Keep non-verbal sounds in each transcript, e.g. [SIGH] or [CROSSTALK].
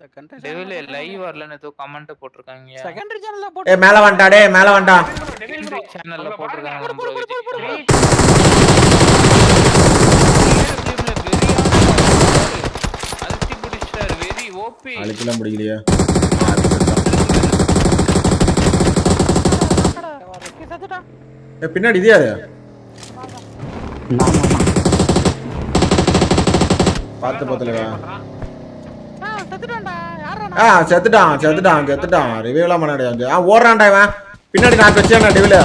Secondary devil live வரலன்னு ஏதோ comment போட்டிருக்காங்க. செகண்டரி சேனல்ல ஏ போட்டு மேல வந்துட்டா டேய் மேல வந்துட்டான் சேனல்ல போட்டிருக்காங்க வெறி- அழுத்தி வெரி ஓபி ஏ பின்னாடி இது யாரு? பார்த்து பத்தலவா ஆ செத்துட்டான்டா யாரா ஆ செத்துட்டான் செத்துட்டான் செத்துட்டான். ரிவியூலாம் பண்ண கிடையாது ஆ ஓடுறான்டா இவன். பின்னாடி நான் வச்சேன் டெவில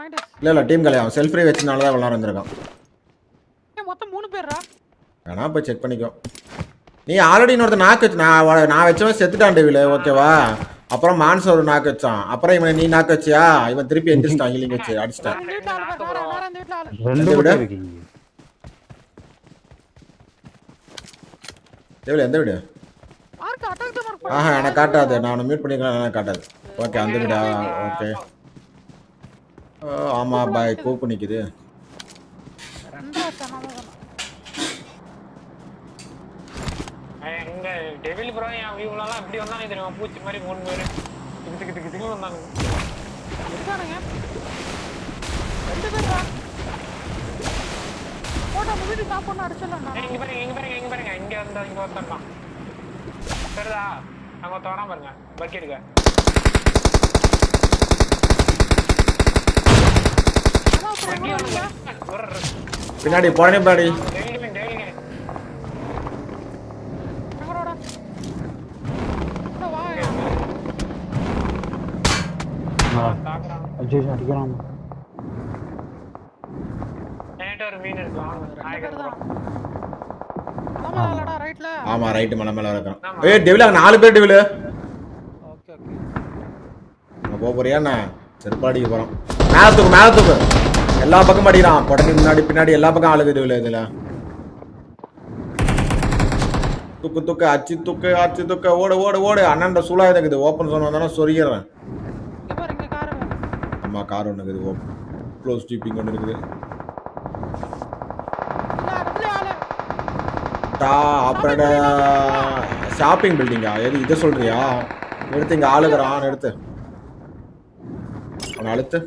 நைட்டு இல்ல இல்ல டீம் கலையா செல்ஃப் ஃப்ரீ வச்சனால தான் வந்திருக்கான். ஏன் மொத்தம் மூணு பேர்ரா? வேணா போய் செக் பண்ணிக்கோ. நீ ஆல்ரெடி இன்னொருத்த நாக்கு வச்சு நான் நான் வச்சவன் செத்துட்டான் டெவில ஓகேவா அப்புறம் மான்ஸ் ஒரு நாக்கு வச்சான். அப்புறம் இவன் நீ நாக்கு வச்சியா? இவன் திருப்பி எந்திரிச்சிட்டான் ஹீலிங் வச்சு அடிச்சிட்டான் டெவில எந்த வீடு? ஆஹா எனக்கு காட்டாது. நான் உன்னை மியூட் பண்ணிக்கலாம் எனக்கு காட்டாது. ஓகே அந்த வீடா? ஓகே ஆமா பாய் கூப்பு நிக்குது ரெண்டா சேனல் தான் ஏய், இங்க devil bro, என் view ல எல்லாம் எப்படி வந்தானே தெரியுமா? பூச்சி மாதிரி மூணு பேரு. திக்கு, திக்கு, திக்கு, திக்குன்னு வந்தானுங்க. இருக்கானுங்க ரெண்டு பேர்ரா போட்டா டாப் பண்ண அடிச்சிடலாம் இங்க பாருங்க, இங்க பாருங்க, இங்க பாருங்க. இங்க வந்தா, இங்க ஒருத்தன். தெரியுதா? அங்க ஒருத்தன் வரான் பாருங்க. ஒரு பின்னாடி போனே பாடி ஒரு மீன் இருக்கு. நாயகன் bro. ஆமா. இல்லடா ரைட்ல ஆமா ரைட்டு மலை மேல இருக்கிறான் ஏய் டெவில அங்க நாலு பேர் டெவில. Okay okay. அங்க போக போறியா என்ன? செருப்பாடிக்கு போறோம் மேல தூக்கு மேல தூக்கு. எல்லா பக்கம் அடிக்கிறான். உடனே முன்னாடி பின்னாடி எல்லா பக்கம் ஆளுக்கு டெவில இதுல. தூக்கு தூக்கு அச்சு தூக்கு அச்சு தூக்கு. ஓடு ஓடு ஓடு. அண்ணன் சூழா இருக்குது ஓப்பன் சொன்ன வந்தானே சொரிகிறேன் இங்க பாரு இங்க கார் அம்மா கார் ஒன்று இருக்குது. ஓப்பன் க்ளோஸ் டீப்பிங் ஒன்று இருக்குது. டா அப்புறம் ஷாப்பிங் பில்டிங்கா எது இதை சொல்றியா? எடுத்து இங்க ஆளுகிறான் எடுத்து. அவனை அழுத்து.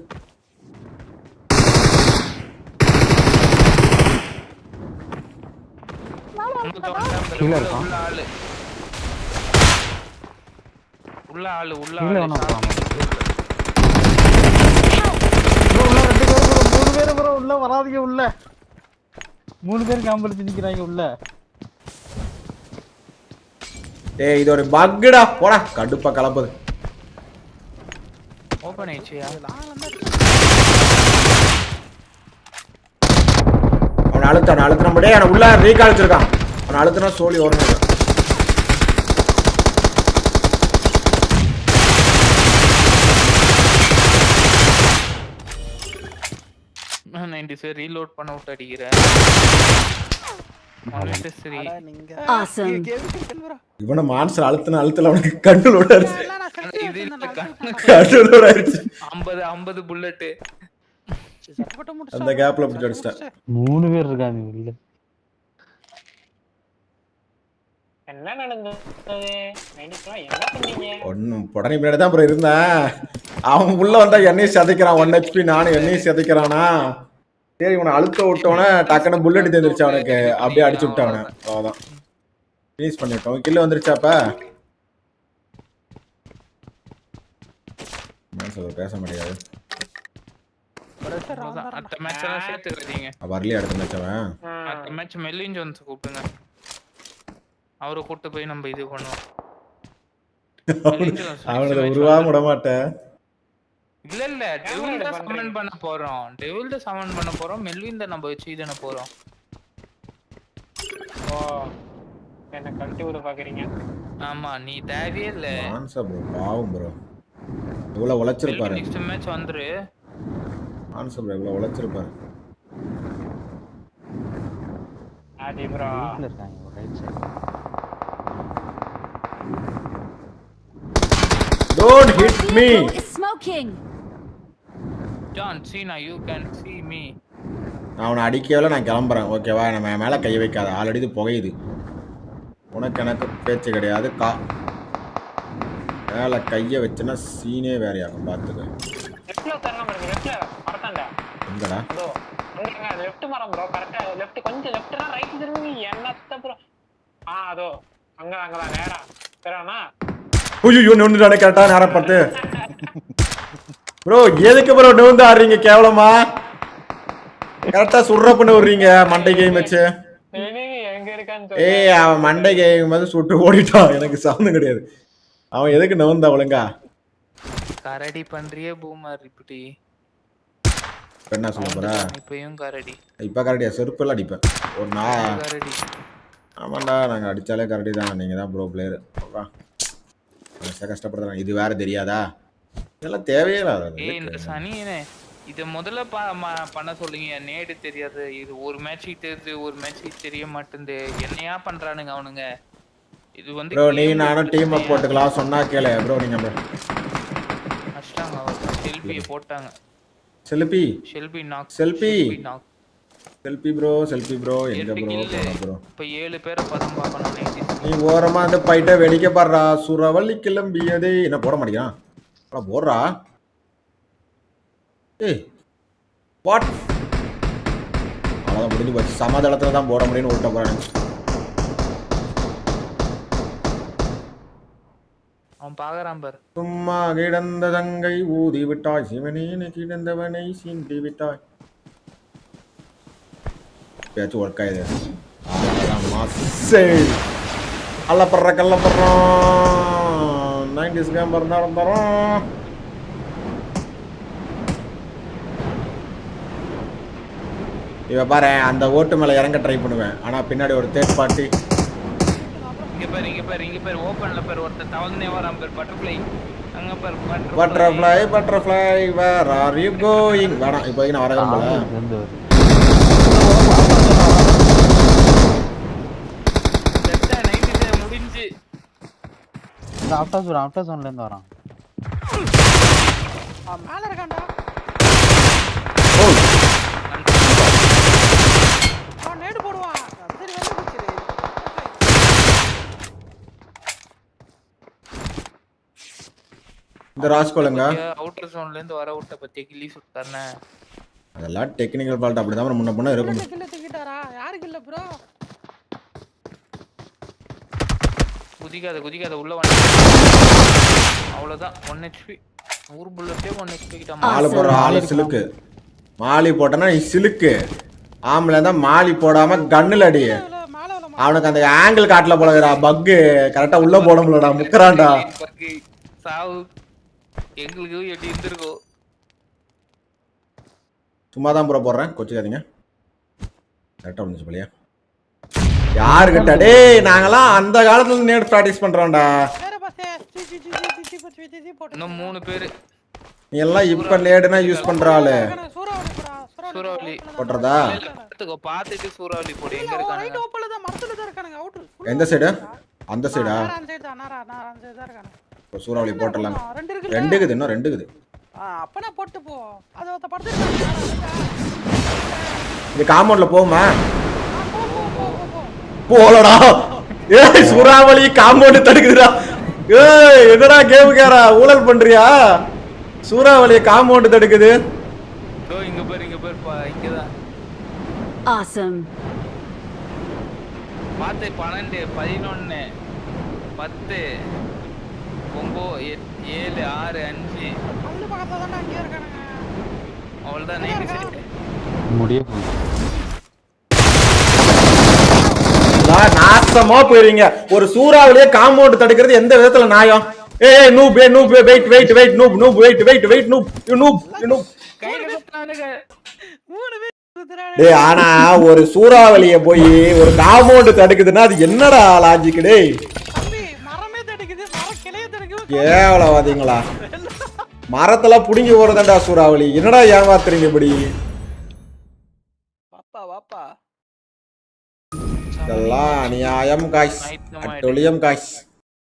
உள்ள ஆளு. உள்ள ஆளு உள்ள கீழே ஆளு வேணா போலாமா? shopping. bro, உள்ள ரெண்டு பேர் bro, மூணு பேர் bro, உள்ள வராதீங்க உள்ள. மூணு பேர் காம்பளிச்சு நிக்கிறாங்க உள்ள. டேய் இது ஒரு பக்குடா. போடா கடுப்பா கலப்புது ஓபன் ஆயிடுச்சியா? அவனை அழுத்த அவனை அழுத்தின முடியே அவனை உள்ள ரீகால் வச்சிருக்கான். அவனை அழுத்தினா சோழி ஓரணும் நைன்டி சார். ரீலோட் பண்ண விட்டு அடிக்கிறேன் இவனை மான்சர் அழுத்தின அழுத்தல அவனுக்கு கண்ணு. லோட் ஆயிடுச்சு ஐம்பது ஐம்பது புல்லட்டு அந்த கேப்ல பிடிச்சி அடிச்சிட்டேன். மூணு பேர் இருக்காங்க உள்ள என்ன நடந்தது? ஒன்னும் உடனே பின்னாடி தான் அப்புறம் இருந்தேன். அவன் உள்ள வந்தா என்னையும் சதைக்கிறான். ஒன் ஹெச்பி நானும் என்னையும் சதைக்கிறானா? சரி இவனை அழுத்த விட்டோன்னே டக்குன்னு புல்லட் தெரிஞ்சிருச்சு அவனுக்கு. அப்படியே அடிச்சு விட்டான் அவனை அவ்வளோதான் ஃபினிஷ் பண்ணிட்டோம். கில்லு வந்துருச்சாப்ப மனசு பேச முடியாது. அடுத்த மேட்ச் எல்லாம் சேர்த்துக்கிறீங்க வரலையே அடுத்த மேட்ச் அவன். அடுத்த மேட்ச் மெல்லின் ஜோன்ஸ் கூப்பிடுங்க. அவரை கூட்டு போய் நம்ம இது பண்ணுவோம். அவனை match உருவா வந்து- விட மாட்டேன் இல்ல இல்ல. டெவில் தான்? சமன் பண்ண போறோம். டெவில் தான் சமன் பண்ண போறோம். மெல்வின் தான் நம்ம வச்சு இதன போறோம்? ஓ என்ன கழட்டி விட பாக்குறீங்க? ஆமா நீ தேவையே இல்ல. மான்சா ப்ரோ பாவம் ப்ரோ இவ்வளோ உழைச்சிருப்பாரு. நெக்ஸ்ட் மேட்ச் வந்துரு. மான்சா ப்ரோ இவ்வளோ உழைச்சிருப்பாரு. ஆதி ப்ரோ இருக்காங்க right side don't hit me Vehicle is smoking. John Cena you can see me. நான் அவனை அடிக்கவே நான் கிளம்புறேன். ஓகேவா நம்ம மேலே கை வைக்காத. ஆல்ரெடி இது புகையுது. உனக்கு எனக்கு பேச்சு கிடையாது. கா மேலே கையை வச்சுன்னா சீனே வேறையாகும் பார்த்துக்க. எங்கடா? அங்க லெஃப்ட் மரம் ப்ரோ கரெக்டா லெஃப்ட் கொஞ்சம் லெஃப்ட்னா ரைட் திரும்பி என்னத்த ப்ரோ ஆ அதோ. அங்க அங்கதான் நேரா. சரிண்ணா ஐயோ நோண்டுட்டானே கரெக்டாக நேரம் பார்த்து. [LAUGHS] ப்ரோ எதுக்கு ப்ரோ நோந்து ஆடுறீங்க? கேவலமா? கரெக்டாக சுடுற பண்ண விடுறீங்க மண்டை கேம் வச்சு. ஏய் அவன் மண்டை கேம் வந்து சுட்டு ஓடிட்டான். எனக்கு சவுந்தம் கிடையாது. அவன் எதுக்கு நவுந்தா ஒழுங்கா? கரடி பண்றியே பூமர் இப்படி. இப்ப என்ன சொல்ல போற? இப்பயும் கரடி. இப்ப கரடியா? செருப்பு எல்லாம் அடிப்பேன். ஒரு நாள் கரடி. ஆமாண்டா நாங்க அடிச்சாலே கரடி தான் நீங்க தான் ப்ரோ பிளேயர் கஷ்டப்படுறாங்க இது வேற தெரியாதா? இதெல்லாம் தேவையே இந்த சனியனே இத முதல்ல பண்ண சொல்லுங்க. நேடு தெரியாது. இது ஒரு மேட்ச்சுக்கு தெரியுது ஒரு மேட்ச்சுக்கு தெரிய மாட்டேங்குது என்னையா பண்றானுங்க அவனுங்க? இது வந்து ப்ரோ நீ நானும் டீம் பிரச்சனையா? போட்டுக்கலாம். சொன்னா கேளு. ப்ரோ நீங்க அடிச்சிட்டாங்க அவர் செல்பியை போட்டாங்க. Selfie. Shelby knock selfie. Knock selfie bro selfie bro எங்க ப்ரோ ப்ரோ இப்ப ஏழு பேரை பதம் பார்க்கணும். நீ ஓரமா அந்த பைட்ட வெடிக்க பாடுறா. சுரவள்ளி கிளம்பியதே. என்ன போட மாட்டேங்கிறான்? அட போடுறா. ஏய் வாட் அவ்வளோதான் முடிஞ்சு போச்சு. சமாதளத்தில் தான் போட முடியும்னு விட்ட போறானு. அவன் பாக்குறான் பாரு. சும்மா கிடந்த தங்கை ஊதி விட்டாய். சிவனேனு கிடந்தவனை சீண்டி விட்டாய். பேச்சு ஒர்க் ஆயுது அவ்வளோதான் மாசே. அல்லப்படுற கல்லப்படுறோம் நைன்டிஸ் கேம்பர் நடந்துறோம் இவ பாரு அந்த ஓட்டு மேல இறங்க ட்ரை பண்ணுவேன் ஆனா பின்னாடி ஒரு தேர்ட் பார்ட்டி இங்க பாரு இங்க பாரு இங்க பாரு ஓபன்ல பாரு ஒருத்தர் தவந்தே வரான் பாரு பட்டர்ஃப்ளை அங்க பாரு butterfly butterfly where are you going வேணாம் இப்போதைக்கு நான் வர விரும்பல இருந்து முடிஞ்சு இந்த ஆஃப்டர் ஜோன் ஆஃப்டர் ஜோன்ல இருந்து வரான் அவன் மேல இருக்கான்டா ஓ அவன் நேடு போடுவான் சரி வந்து போச்சு இந்த ராஸ்கோலுங்க அவுட்டர் ஜோன்ல இருந்து வர விட்ட பத்திய கிள்ளி சுட்டானே அதெல்லாம் டெக்னிக்கல் ஃபால்ட் அப்படி தான் முன்ன பொண்ணு இருக்கும் கில்ல தூக்கிட்டாரா யாருக்கு இல்ல ப்ரோ குதிக்காத குதிக்காத உள்ள வந்து அவ்வளவுதான். ஒன் ஹெச்பி நூறு புல்லட்டே ஒன் ஹெச்பி கிட்ட ஆளு போடுற ஆளு சிலுக்கு. மாலி போட்டனா நீ சிலுக்கு. ஆம்பளை தான் மாலி போடாம கண்ணுல அடி. மேல மேல அவனுக்கு அந்த ஆங்கிள் காட்டுல போலடா பக்கு கரெக்டா உள்ள போட முடியலடா முக்கறான்டா. சாவு. எங்களுக்கு எப்படி இருந்திருக்கோ? சும்மா தான் ப்ரோ போடுறேன். கொச்சுக்காதீங்க. கரெக்டா வந்துச்சு போலியா. யாருக்கிட்ட? டேய் நாங்கெல்லாம் அந்த காலத்துல இருந்து நேட் பிராக்டிஸ் பண்றோம்டா. இன்னும் மூணு பேர். நீ எல்லாம் இப்ப நேடுனா யூஸ் பண்ற ஆளு. சூறாவளி. போட்றதா? பாத்துட்டு சூறாவளி போடு எங்க இருக்காங்க ரைட் ஓப்பன்ல தான் மரத்துல தான் இருக்காங்க அவுட் எந்த சைடு அந்த சைடா அந்த சைடு தான் நாரா நாரா அந்த சைடு தான் இருக்காங்க சூறாவளி போட்டலாம் ரெண்டு இருக்குது ரெண்டு இருக்குது இன்னும் ரெண்டு இருக்குது அப்பனா போட்டு போ. அது ஒருத்த படுத்து இது காம்பவுண்ட்ல போகுமா? போலடா. ஏய் சூறாவளி காம்பவுண்ட் தடுக்குதுடா. ஏய் என்னடா கேமுக்காரா ஊழல் பண்றியா? சூறாவளி காம்பவுண்ட் தடுக்குது. இதோ இங்க பாரு இங்க பாரு பா இங்கதான். Awesome. பார்த்து பன்னெண்டு பதினொன்னு பத்து ஒம்போ எட்- ஏழு ஆறு அஞ்சு. அவ்வளோதான் நைன்டி செட் முடிய போகுது. நாசமா போயிருவீங்க. ஒரு சூறாவளியே காம்பவுண்ட் தடுக்கிறது எந்த விதத்துல நியாயம்? ஏய் நூப் ஏ noob wait wait wait noob noob wait wait wait noob noob noob டேய் ஆனா ஒரு சூறாவளிய போய் ஒரு காம்பவுண்ட் தடுக்குதுன்னா அது என்னடா லாஜிக் டேய் மரமே தடுக்குது மர கிளைய தடுக்குது கேவலவாதீங்களா? மரத்துல புடுங்கி போறதாண்டா சூறாவளி. என்னடா ஏமாத்துறீங்க இப்படி? Telah nih ayam guys. Adolium guys.